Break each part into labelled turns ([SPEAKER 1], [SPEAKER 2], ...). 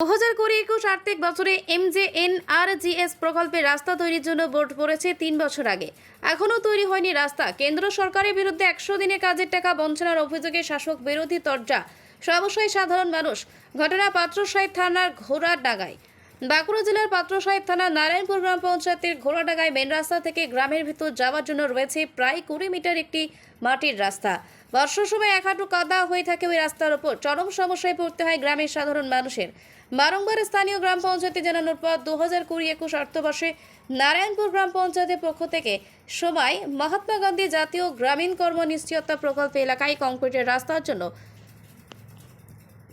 [SPEAKER 1] দু হাজার কুড়ি একুশ আর্থিক বছরে এমজেএনআরজিএস প্রকল্পে রাস্তা তৈরির জন্য বোর্ড পড়েছে তিন বছর আগে। এখনও তৈরি হয়নি রাস্তা। কেন্দ্র সরকারের বিরুদ্ধে একশো দিনে কাজের টাকা বঞ্চনার অভিযোগে শাসক বিরোধী তর্জা। সর্বশয় সাধারণ মানুষ। ঘটনা পাত্রশাহী থানার ঘোড়াডাঙ্গায় বাঁকুড়া জেলার পাত্রসাহেব থানা নারায়ণপুর গ্রাম পঞ্চায়েতের ঘোড়াডাঙ্গায় মেন রাস্তা থেকে গ্রামের ভিতর যাওয়ার জন্য রয়েছে প্রায় কুড়ি মিটার একটি মাটির রাস্তা। বর্ষার সময় এক হাঁটু কাদা হয়ে থাকে ওই রাস্তার ওপর চরম সমস্যায় পড়তে হয় গ্রামের সাধারণ মানুষের। বারংবার স্থানীয় গ্রাম পঞ্চায়েতে জানানোর পর দু হাজার কুড়ি একুশ অর্থবর্ষে নারায়ণপুর গ্রাম পঞ্চায়েতের পক্ষ থেকে সময় মহাত্মা গান্ধী জাতীয় গ্রামীণ কর্ম নিশ্চয়তা প্রকল্প এলাকায় কংক্রিটের রাস্তার জন্য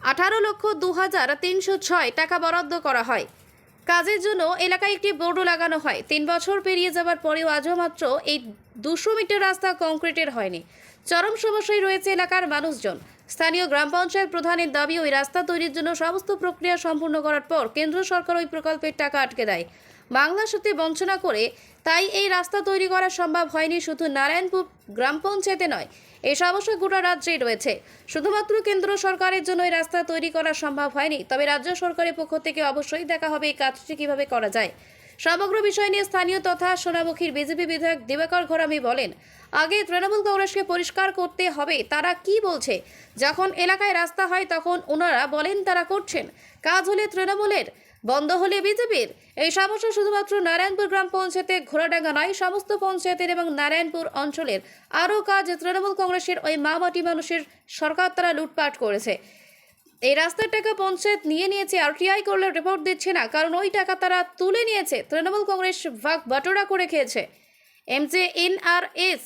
[SPEAKER 1] আঠারো লক্ষ দু হাজার তিনশো ছয় টাকা বরাদ্দ করা হয়। কাজের জন্য এলাকায় একটি বোর্ডও লাগানো হয়। তিন বছর পেরিয়ে যাবার পরেও আজও মাত্র এই দুশো মিটার রাস্তা কংক্রিটের হয়নি। চরম সমস্যায় রয়েছে এলাকার মানুষজন। স্থানীয় গ্রাম পঞ্চায়েত প্রধানের দাবি, ওই রাস্তা তৈরির জন্য সমস্ত প্রক্রিয়া সম্পূর্ণ করার পর কেন্দ্র সরকার ওই প্রকল্পের টাকা আটকে দেয়। বাংলার সাথে বঞ্চনা করে তাই এই রাস্তা তৈরি করা সম্ভব হয়নি শুধু নারায়ণপুর গ্রাম পঞ্চায়েতে নয় এই সমস্যা গোটা রাজ্যেই রয়েছে। শুধুমাত্র কেন্দ্র সরকারের জন্য এই রাস্তা তৈরি করা সম্ভব হয়নি, তবে রাজ্য সরকারের পক্ষ থেকে অবশ্যই দেখা হবে এই কাজটি কীভাবে করা যায়। সমগ্র বিষয় নিয়ে স্থানীয় তথা সোনামুখীর বিজেপি বিধায়ক দিবাকর ঘোরামি বলেন, আগে তৃণমূল কংগ্রেসকে পরিষ্কার করতে হবে, তারা কি বলছে? যখন এলাকায় রাস্তা হয় তখন ওনারা বলেন তারা করছেন। কাজ হলে তৃণমূলের, বন্ধ হলে বিজেপির। এই সমস্যা শুধুমাত্র নারায়ণপুর গ্রাম পঞ্চায়েতের ঘোড়াডাঙ্গা নয়, সমস্ত পঞ্চায়েতের এবং নারায়ণপুর অঞ্চলের। আরও কাজ তৃণমূল কংগ্রেসের ওই মা মাটি মানুষের সরকার তারা লুটপাট করেছে। এই রাস্তার টাকা পঞ্চায়েত নিয়ে নিয়েছে আরটিআই করলে রিপোর্ট দিচ্ছে না, কারণ ওই টাকা তারা তুলে নিয়েছে। তৃণমূল কংগ্রেস ভাগ বাটোরা করে খেয়েছে। এমজে এনআরএস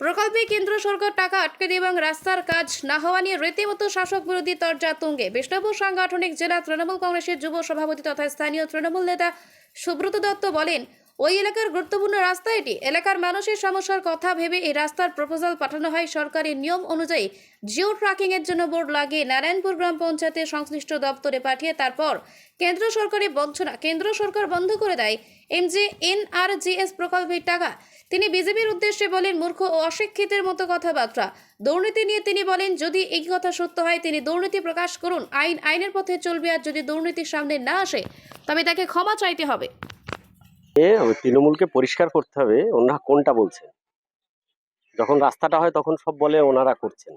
[SPEAKER 1] প্রকল্পে কেন্দ্র সরকার টাকা আটকে দিয়ে এবং রাস্তার কাজ না হওয়া নিয়ে রীতিমতো শাসক বিরোধী তর্জা তুঙ্গে। বিষ্ণুপুর সাংগঠনিক জেলা তৃণমূল কংগ্রেসের যুব সভাপতি তথা স্থানীয় তৃণমূল নেতা সুব্রত দত্ত বলেন ওই এলাকার গুরুত্বপূর্ণ রাস্তা এটি। এলাকার মানুষের সমস্যার কথা ভেবে এই রাস্তার প্রপোজাল পাঠানো হয় সরকারি নিয়ম অনুযায়ী। জিও ট্র্যাকিং এর জন্য বোর্ড লাগিয়ে নারায়ণপুর গ্রাম পঞ্চায়েতের সংশ্লিষ্ট দপ্তরে পাঠিয়ে তারপর কেন্দ্র সরকারের বঞ্চনা, কেন্দ্র সরকার বন্ধ করে দেয়। এমজে এনআরজিএস প্রকল্পের টাকা। তিনি বিজেপির উদ্দেশ্যে বলেন, মূর্খ ও অশিক্ষিতের মতো কথাবার্তা। দুর্নীতি নিয়ে তিনি বলেন, যদি এই কথা সত্য হয়, তিনি দুর্নীতি প্রকাশ করুন। আইন, আইনের পথে চলবে। আর যদি দুর্নীতির সামনে না আসে, তবে তাকে ক্ষমা চাইতে হবে।
[SPEAKER 2] তৃণমূলকে পরিষ্কার করতে হবে, ওনারা কোনটা বলছেন? যখন রাস্তাটা হয় তখন সব বলে ওনারা করছেন।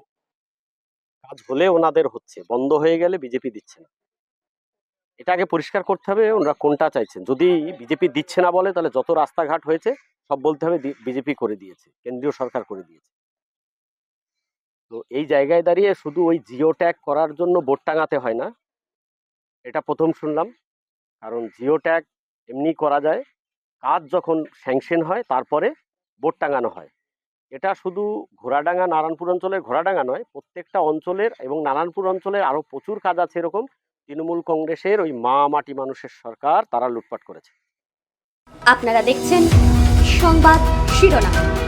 [SPEAKER 2] কাজ হলে ওনাদের হচ্ছে, বন্ধ হয়ে গেলে বিজেপি দিচ্ছে না। এটা আগে পরিষ্কার করতে হবে, ওনারা কোনটা চাইছেন? যদি বিজেপি দিচ্ছে না বলে, তাহলে যত রাস্তাঘাট হয়েছে, সব বলতে হবে বিজেপি করে দিয়েছে, কেন্দ্রীয় সরকার করে দিয়েছে। তো এই জায়গায় দাঁড়িয়ে শুধু ওই জিও ট্যাগ করার জন্য বোর্ড টাঙাতে হয় না। এটা প্রথম শুনলাম। কারণ জিও ট্যাগ এমনি করা যায় কাজ যখন স্যাংশন হয়, তারপরে বোট টাঙানো হয়। এটা শুধু ঘোড়াডাঙ্গা নারায়ণপুর অঞ্চলের ঘোড়াডাঙ্গা নয়, প্রত্যেকটা অঞ্চলের এবং নারায়ণপুর অঞ্চলের আরও প্রচুর কাজ আছে এরকম। তৃণমূল কংগ্রেসের ওই মা মাটি মানুষের সরকার, তারা লুটপাট করেছে।
[SPEAKER 3] আপনারা দেখছেন সংবাদ শিরোনাম।